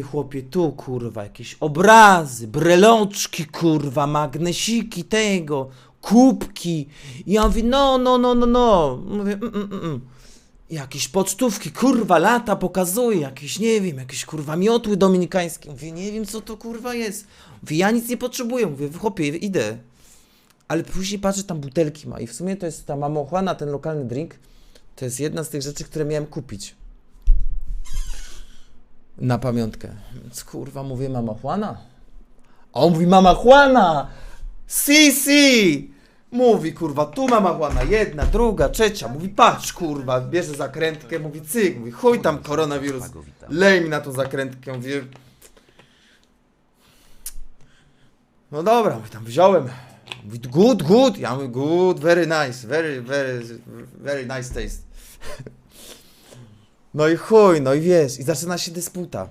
mi chłopie, tu kurwa, jakieś obrazy, breloczki kurwa, magnesiki tego, kubki. I ja mówię, no, no, no, no, no. Mówię, mm, mm, mm. Jakieś pocztówki, kurwa, lata pokazuje, jakieś, nie wiem, jakieś kurwa miotły dominikańskie. Mówię, nie wiem, co to kurwa jest. Mówię, ja nic nie potrzebuję, mówię, chłopie, idę. Ale później patrzę, tam butelki ma i w sumie to jest ta mamochłana, ten lokalny drink, to jest jedna z tych rzeczy, które miałem kupić. Na pamiątkę. Więc kurwa, mówię, mama Juana. A on mówi, mama Juana! Si, si! Mówi, kurwa, tu mama Juana, jedna, druga, trzecia. Mówi, patrz, kurwa, bierze zakrętkę, mówi, cyk, mówi, chuj tam koronawirus. Lej mi na tą zakrętkę, mówię. No dobra, mówi, tam wziąłem. Mówi, good, good. Ja mówię, good, very nice, very, very, very nice taste. No i chuj, no i wiesz, i zaczyna się dysputa.